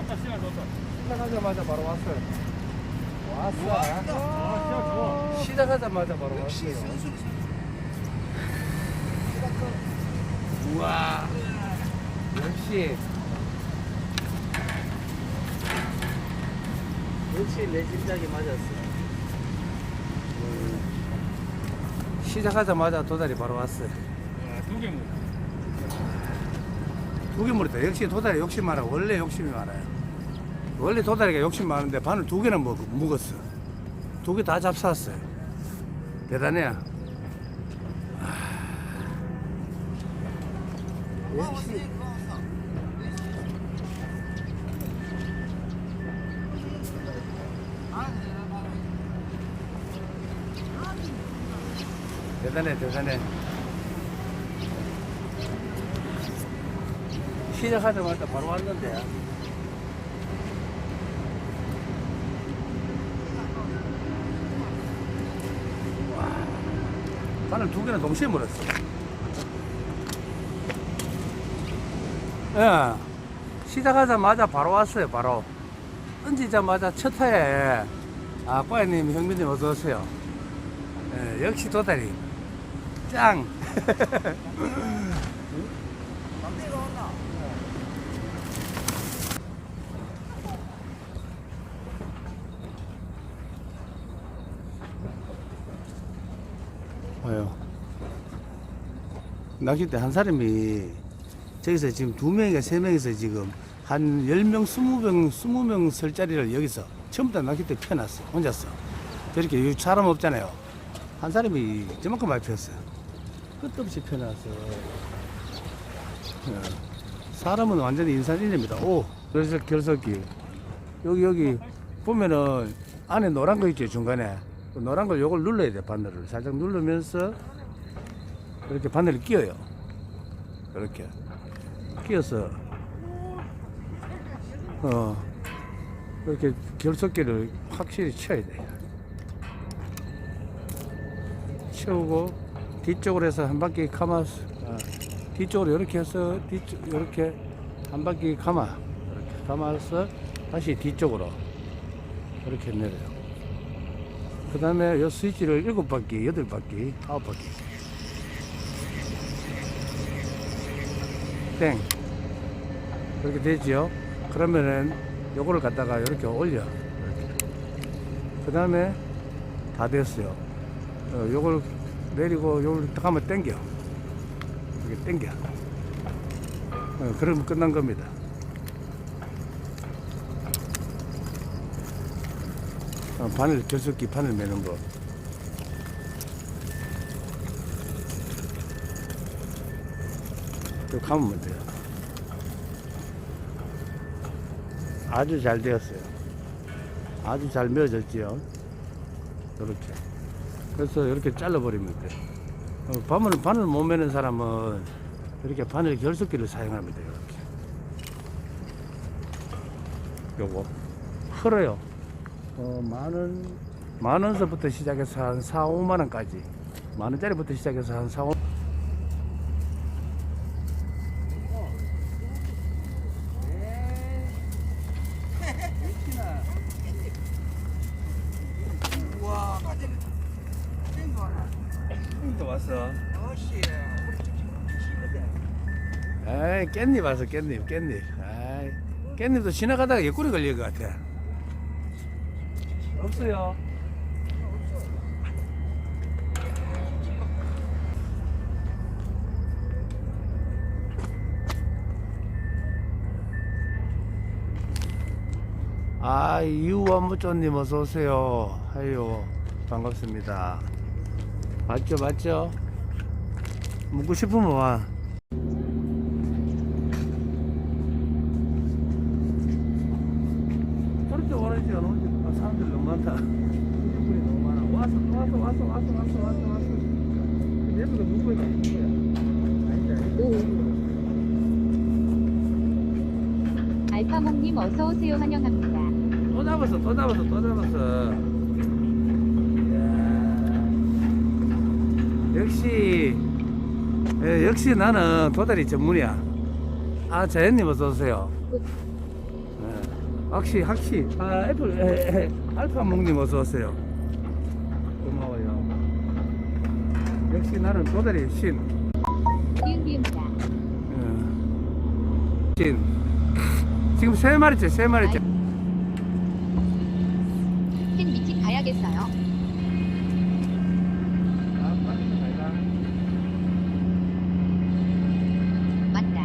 왔다 시간 좋다. 시작하자마자 바로 왔어요. 왔어. 아. 시작하자마자 바로 역시 왔어요. 선수는 우와. 역시. 역시 내 짐작이 맞았어. 시작하자마자 도다리 바로 왔어요. 두개 뭐. 두 개 물었다. 역시 도다리 욕심 많아. 원래 욕심이 많아요. 원래 도다리가 욕심 많은데 바늘 두 개는 먹, 묵었어. 두 개 다 잡쌌어요. 대단해. 아. 역시. 대단해, 대단해. 시작하자마자 바로 왔는데. 와, 바늘 두 개는 동시에 물었어. 예, 시작하자마자 바로 왔어요, 바로. 던지자마자 첫 타에, 아, 과장님, 형민님 어서오세요. 예, 역시 도다리. 짱! 막내가 왔나? 와요. 낚싯대 한 사람이 저기서 지금 두 명인가 세 명이서 지금 한 10명, 20명, 20명 설 자리를 여기서 전부 다 낚싯대 펴놨어. 혼자서. 저렇게 사람 없잖아요. 한 사람이 저만큼 많이 폈어요. 끝도 없이 펴놨어. 예. 사람은 완전히 인산인입니다. 오, 그래서 결석기. 여기, 여기 보면은 안에 노란 거 있죠, 중간에. 그 노란 걸 요걸 눌러야 돼, 바늘을. 살짝 누르면서 이렇게 바늘을 끼워요. 이렇게. 끼워서, 어, 이렇게 결석기를 확실히 쳐야 돼. 채우고, 뒤쪽으로 해서 한 바퀴 감아서, 아, 뒤쪽으로 이렇게 해서, 뒤쪽, 이렇게 한 바퀴 감아. 이렇게 감아서 다시 뒤쪽으로 이렇게 내려요. 그 다음에 이 스위치를 일곱 바퀴, 여덟 바퀴, 아홉 바퀴. 땡. 그렇게 되지요. 그러면은 요거를 갖다가 이렇게 올려. 그 다음에 다 됐어요. 어, 요걸 내리고 요걸 딱 한번 당겨. 이렇게 당겨. 어, 그러면 끝난 겁니다. 어, 바늘 결석기 바늘 매는 거. 또 감으면 돼요. 아주 잘 되었어요. 아주 잘 메어졌지요. 이렇게. 그래서 이렇게 잘라버리면 돼요. 어, 바늘, 바늘 못 매는 사람은 이렇게 바늘 결석기를 사용합니다. 이렇게. 요거. 흘어요. 어, 만 원, 만 원서부터 시작해서 한 4, 5만 원까지. 만 원짜리부터 시작해서 한 4, 5 우와 까지 뺀거 하나 또 왔어. 에이, 깻잎 왔어, 깻잎, 깻잎. 에이, 깻잎도 지나가다가 옆구리 걸릴 것 같아. 없어요. 아, 이우원무조님 어서 오세요. 하요, 반갑습니다. 맞죠, 맞죠? 묻고 싶으면 와. 그렇게 오는지 안 오는지 아, 사람들 너무 많다. 분이 너무 많아. 왔어, 왔어, 왔어, 왔어, 왔어, 왔어, 왔어. 내부가 누구야? 누구야? 아니다, 아니다. 알파몽님 어서 오세요 환영합니다. 또 잡았어, 또 잡았어, 또 잡았어. 역시, 예, 역시 나는 도다리 전문이야. 아, 자연님 어서 오세요. 예. 확시 확시 아 애플 에, 에, 알파 몽님 어서 오세요 고마워요 역시 나는 도다리 신. 예. 신 지금 세 마리째 세 마리째 팬 미팅 가야겠어요. 맞다. 간다.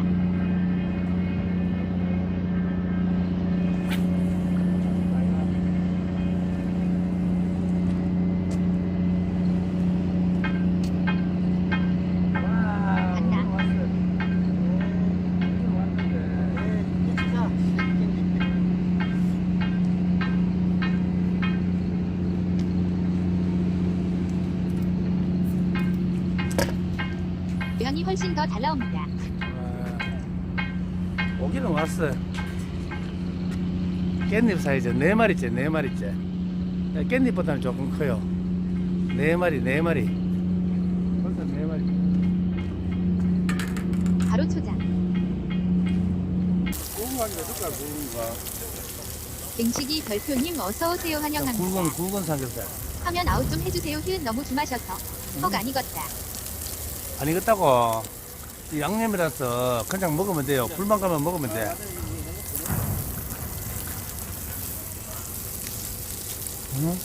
면이 훨씬 더 잘 나옵니다. 와, 오기는 왔어. 깻잎 사이즈 네 마리째, 네 마리째. 야, 깻잎보다는 조금 커요. 네 마리, 네 마리. 벌써 네 마리. 바로 초장. 갱식이 별표님 어서 오세요 굵은, 환영합니다. 굵은 삼겹살. 화면 아웃 좀 해주세요. 휴 너무 주마셔서. 턱 안 익었다. 안 익었다고. 이 양념이라서 그냥 먹으면 돼요. 불만 가면 먹으면 돼. 응?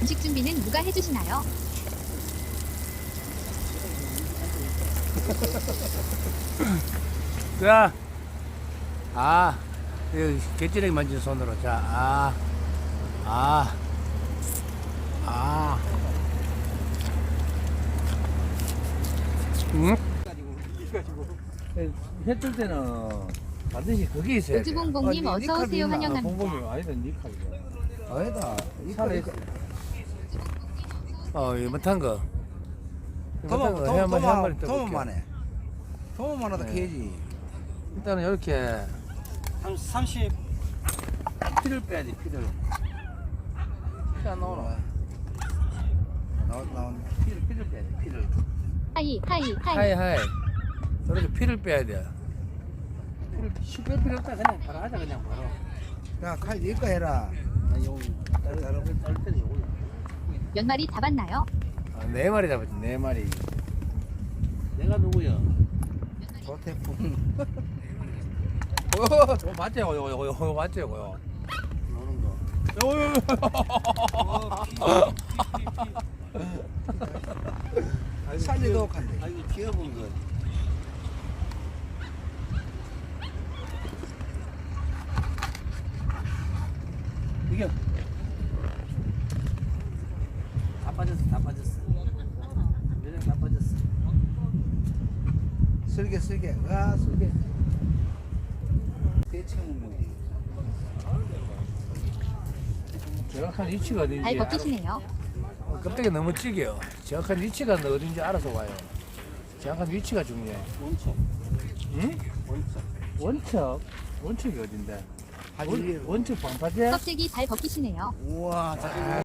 음식 준비는 누가 해주시나요? 자, 아, 개찌레기 만진 손으로. 자, 아, 아, 아. 응? 해뜰 때는 반드시 그게 있어야 돼. 우주봉봉님 아니, 어서 오세요? 환영합니다. 아니다, 니칼이야. 아니다. 있 어. 어, 이거 못한 거. 이거 못한 도마 거. 해 한번 해 한번 도마 도마만 해. 도마만 하다 네. 캐지. 일단은 이렇게 30 피를 빼야지, 피를. 피안 나오나? 나오 나온. 피를, 피를 빼야지, 피를. 하이 하이 하이. 하이 하이 이렇게 피를 빼야 돼 피를 쉽게 필요 없다 그냥 바로 하자 그냥 바로 야칼 니꺼 해라. 나 요거 다른 다른 다른 때는 요거 몇 마리 잡았나요? 아, 네 마리 잡았지 네 마리. 내가 누구야? 조태풍. 어 맞지 요거 요거 요거 요거 맞지? 요거 요 노는 거 살리도 간대. 아 이거 귀여운 거. 이게 다 빠졌어 다 빠졌어 요즘 다 빠졌어 쓸게 쓸게. 아 쓸게. 대체는 뭐지? 정확한 위치가 어딘지 발 알아. 벗기시네요. 어, 껍데기 너무 찌개요. 정확한 위치가 어딘지 알아서 와요. 정확한 위치가 중요해. 원척. 응? 원척. 원척? 원척이 어딘데? 원, 원척 반파제? 껍데기 발 벗기시네요. 우와. 자,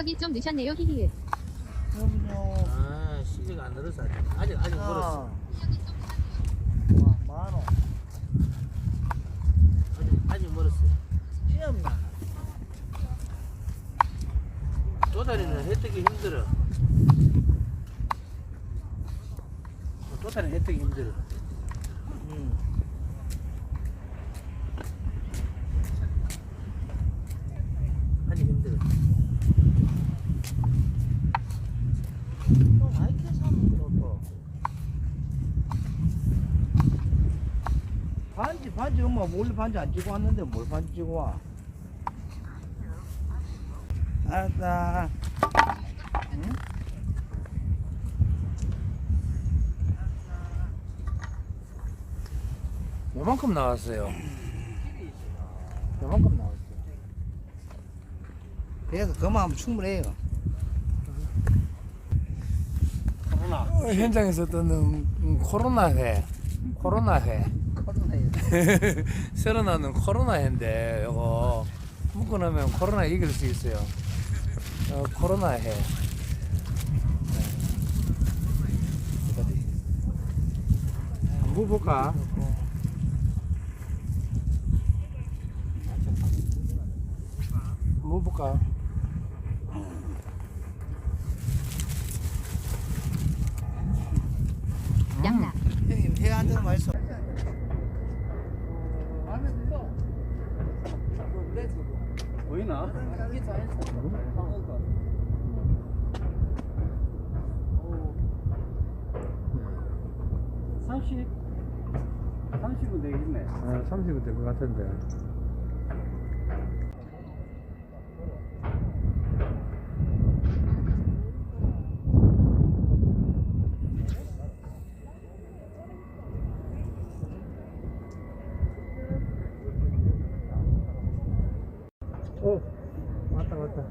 실력이 좀 늦셨네요. 히히. 그럼요. 아, 시계가 안 늘어서 아직, 아직, 아직 멀었어. 와, 만원. 아직, 아직 멀었어. 찌엄나. 도다리는 혜택이 힘들어. 도다리는 혜택이 힘들어. 응. 아직 힘들어. 또 많이 캐사면 또. 반지 반지 엄마 몰래 반지 안 찍고 왔는데 뭘 반지 찍고 와? 알았다. 응? 요만큼 나왔어요. 요만큼 나왔어요. 그래서 그만하면 충분해요. 코로나. 어, 현장에서 떠는 음, 코로나 회, 코로나 회. 새로 나오는 코로나 회인데 이거 나면 코로나 이길 수 있어요. 어, 코로나. 어디? 한번 볼까? 한번 볼까? 양락. 형님 회한잔 맛있어. 보이나? 30 30은 되겠네. 아, 30은 될 것 같은데. 오, 왔다, 왔다.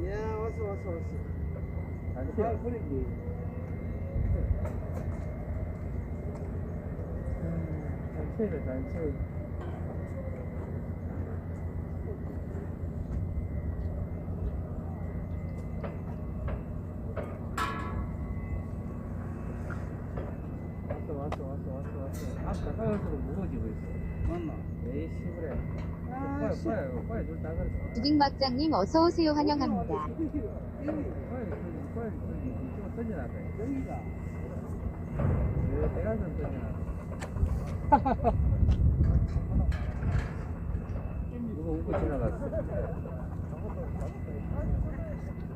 이야 왔어 왔어 왔어. 단체 뿌리기. 단체다 단체. 왔어 왔어 왔어 왔어 왔어. 아까 가을수록 무거워지고 있어. 맞나? 에이씨 그래. 빨리 빨리 빨리 줄다 그래. 두딩막장님 어서 오세요 환영합니다. 누가 웃고 지나갔어.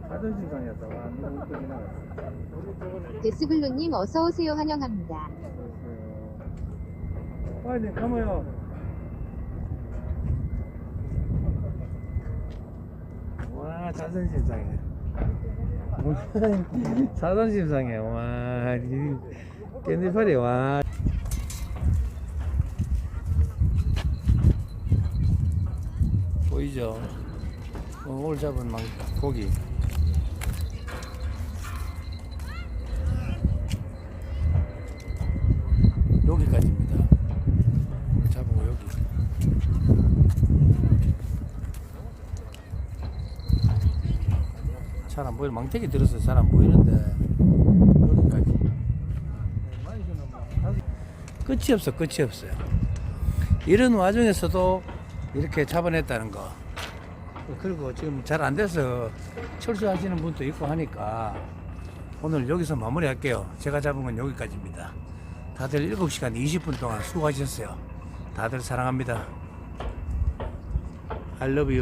와, 누가 웃고 지나갔어. 데스블루님 어서 오세요 환영합니다. 빨리 가면요. 와, 자존심 상해. 자존심 상해. 와, 이 깻잎팔이 와. 보이죠? 어, 오늘 잡은 망, 고기. 여기까지입니다. 오늘 잡은 거 여기. 보여. 망태기 들어서 잘 안 보이는데 여기까지. 끝이 없어, 끝이 없어요. 이런 와중에서도 이렇게 잡아냈다는 거. 그리고 지금 잘 안 돼서 철수하시는 분도 있고 하니까 오늘 여기서 마무리할게요. 제가 잡은 건 여기까지입니다. 다들 7시간 20분 동안 수고하셨어요. 다들 사랑합니다. I love you.